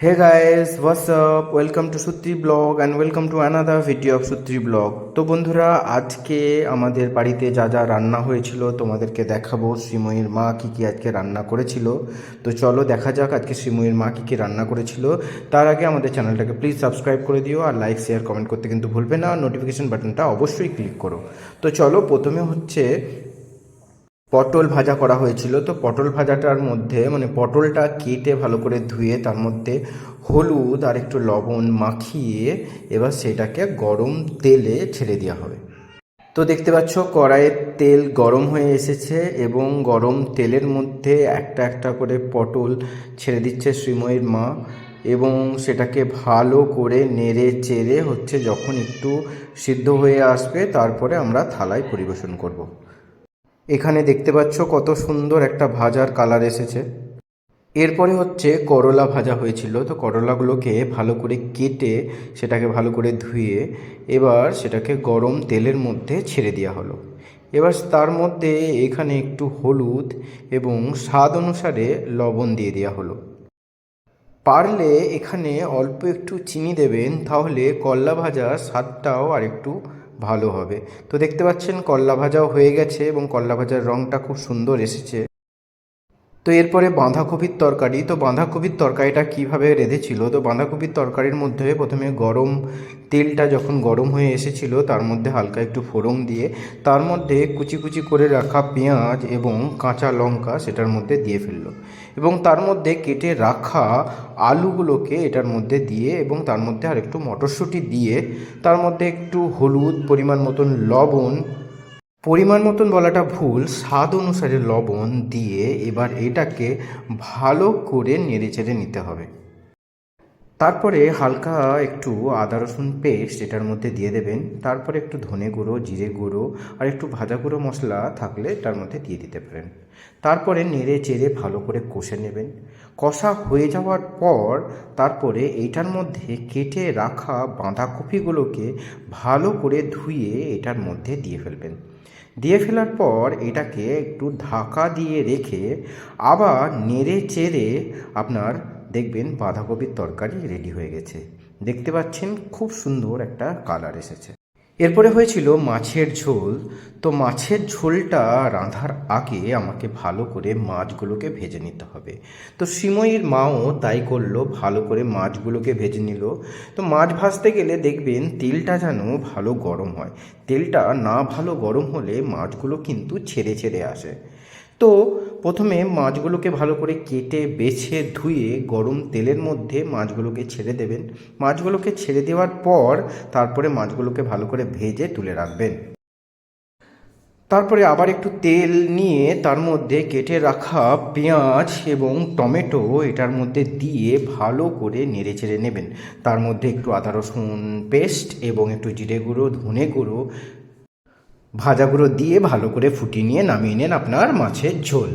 Guys, what's up? Welcome to Sutri Blog and welcome to another video of Sutri Blog. তো বন্ধুরা আজকে আমাদের বাড়িতে যা যা রান্না হয়েছিল তোমাদেরকে দেখাবো। শ্রীময়ীর মা কী কী আজকে রান্না করেছিল। তো চলো দেখা যাক আজকে শ্রীময়ীর মা কী কী রান্না করেছিল। তার আগে আমাদের চ্যানেলটাকে প্লিজ সাবস্ক্রাইব করে দিও আর লাইক শেয়ার কমেন্ট করতে কিন্তু ভুলবে না। নোটিফিকেশন বাটনটা অবশ্যই ক্লিক করো। তো চলো প্রথমে হচ্ছে পটল ভাজা করা হয়েছিল তো পটল ভাজাটার মধ্যে মানে পটলটা কেটে ভালো করে ধুয়ে তার মধ্যে হলুদ আর একটু লবণ মাখিয়ে এবার সেটাকে গরম তেলে ছেড়ে দেওয়া হবে তো দেখতে পাচ্ছ, কড়াইয়ের তেল গরম হয়ে এসেছে এবং গরম তেলের মধ্যে একটা একটা করে পটল ছেড়ে দিচ্ছে শ্রীময়ের মা এবং সেটাকে ভালো করে নেড়ে চেড়ে হচ্ছে যখন একটু সিদ্ধ হয়ে আসবে, তারপরে আমরা থালায় পরিবেশন করব। এখানে দেখতে পাচ্ছ কত সুন্দর একটা ভাজার কালার এসেছে। এরপরে হচ্ছে করলা ভাজা হয়েছিল, তো করলাগুলোকে ভালো করে কেটে সেটাকে ভালো করে ধুয়ে এবার সেটাকে গরম তেলের মধ্যে ছেড়ে দেওয়া হলো। এবার তার মধ্যে এখানে একটু হলুদ এবং স্বাদ অনুসারে লবণ দিয়ে দেওয়া হলো। পারলে এখানে অল্প একটু চিনি দেবেন, তাহলে করলা ভাজার স্বাদটাও আর একটু ভালো হবে। তো দেখতে পাচ্ছেন করলা ভাজাও হয়ে গেছে এবং করলা ভাজার রঙটা খুব সুন্দর এসেছে। তো এরপরে বাঁধাকপির তরকারি, তো বাঁধাকপির তরকারিটা কীভাবে রেঁধেছিল? তো বাঁধাকপির তরকারির মধ্যে প্রথমে গরম তেলটা যখন গরম হয়ে এসেছিল, তার মধ্যে হালকা একটু ফোড়ন দিয়ে, তার মধ্যে কুচি কুচি করে রাখা পেঁয়াজ এবং কাঁচা লঙ্কা সেটার মধ্যে দিয়ে ফেলল। এবং তার মধ্যে কেটে রাখা আলুগুলোকে এটার মধ্যে দিয়ে এবং তার মধ্যে আর একটু মটরশুঁটি দিয়ে, তার মধ্যে একটু হলুদ পরিমাণ মতন লবণ পরিমাণ মতন বলাটা ভুল, স্বাদ অনুসারে লবণ দিয়ে এবার এটাকে ভালো করে নেড়ে চেড়ে নিতে হবে। তারপরে হালকা একটু আদা, রসুন পেস্ট এটার মধ্যে দিয়ে দেবেন। তারপরে একটু ধনে গুঁড়ো, জিরে গুঁড়ো আর একটু ভাজা গুঁড়ো মশলা থাকলে তার মধ্যে দিয়ে দিতে পারেন। তারপরে নেড়ে চেড়ে ভালো করে কষে নেবেন। কষা হয়ে যাওয়ার পর তারপরে এইটার মধ্যে কেটে রাখা বাঁধাকপিগুলোকে ভালো করে ধুয়ে এটার মধ্যে দিয়ে ফেলবেন। দিয়ে ফেলার পর এটাকে একটু ঢাকা দিয়ে রেখে আবার নেড়ে চেড়ে আপনার দেখবেন বাঁধাকপির তরকারি রেডি হয়ে গেছে। দেখতে পাচ্ছেন খুব সুন্দর একটা কালার এসেছে। এরপরে হয়েছিল মাছের ঝোল। তো মাছের ঝোলটা রাঁধার আগে আমাকে ভালো করে মাছগুলোকে ভেজে নিতে হবে। তো সিমইয়ের মাও তাই করল, ভালো করে মাছগুলোকে ভেজে নিল। তো মাছ ভাজতে গেলে দেখবেন তেলটা যেন ভালো গরম হয়। তেলটা না ভালো গরম হলে মাছগুলো কিন্তু ছেড়ে ছেড়ে আসে। তো প্রথমে মাছগুলোকে ভালো করে কেটে, বেছে, ধুয়ে গরম তেলের মধ্যে মাছগুলোকে ছেড়ে দেবেন। মাছগুলোকে ছেড়ে দেওয়ার পর তারপরে মাছগুলোকে ভালো করে ভেজে তুলে রাখবেন। তারপরে আবার একটু তেল নিয়ে তার মধ্যে কেটে রাখা পেঁয়াজ এবং টমেটো এটার মধ্যে দিয়ে ভালো করে নেড়ে চেড়ে নেবেন। তার মধ্যে একটু আদা রসুন পেস্ট এবং একটু জিরে গুঁড়ো, ধনে গুঁড়ো ভাজা গুঁড়ো দিয়ে ভালো করে ফুটিয়ে নিয়ে নামিয়ে নেন আপনার মাছের ঝোল।